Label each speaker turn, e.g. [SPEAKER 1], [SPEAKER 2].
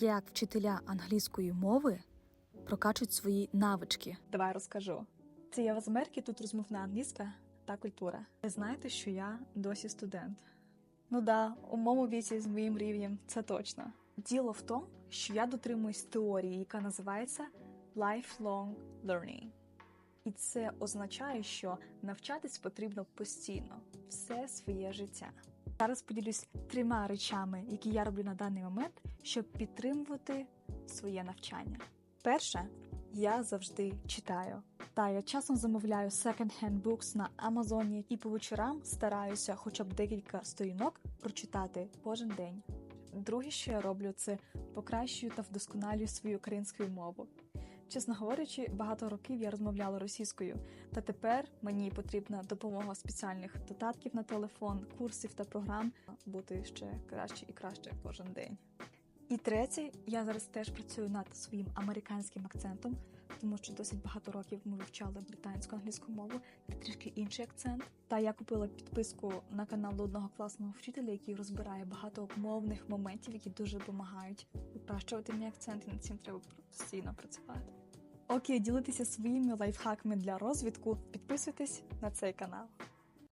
[SPEAKER 1] як вчителя англійської мови прокачують свої навички.
[SPEAKER 2] Давай розкажу. Це я з Америки, тут розмовна англійська та культура. Ви знаєте, що я досі студент. Ну да, у моєму віці з моїм рівнем це точно. Діло в тому, що я дотримуюсь теорії, яка називається lifelong learning. І це означає, що навчатись потрібно постійно, все своє життя. Зараз поділюсь трьома речами, які я роблю на даний момент, щоб підтримувати своє навчання. Перше, я завжди читаю. Та я часом замовляю second-hand books на Амазоні і по вечорам стараюся хоча б декілька сторінок прочитати кожен день. Друге, що я роблю, це покращую та вдосконалюю свою українську мову. Чесно говорячи, багато років я розмовляла російською, та тепер мені потрібна допомога спеціальних додатків на телефон, курсів та програм бути ще краще і краще кожен день. І третє, я зараз теж працюю над своїм американським акцентом, тому що досить багато років ми вивчали британську англійську мову, це трішки інший акцент. Та я купила підписку на канал одного класного вчителя, який розбирає багато мовних моментів, які дуже допомагають покращувати мій акцент, і над цим треба постійно працювати. Окей, ділитися своїми лайфхаками для розвитку. Підписуйтесь на цей канал.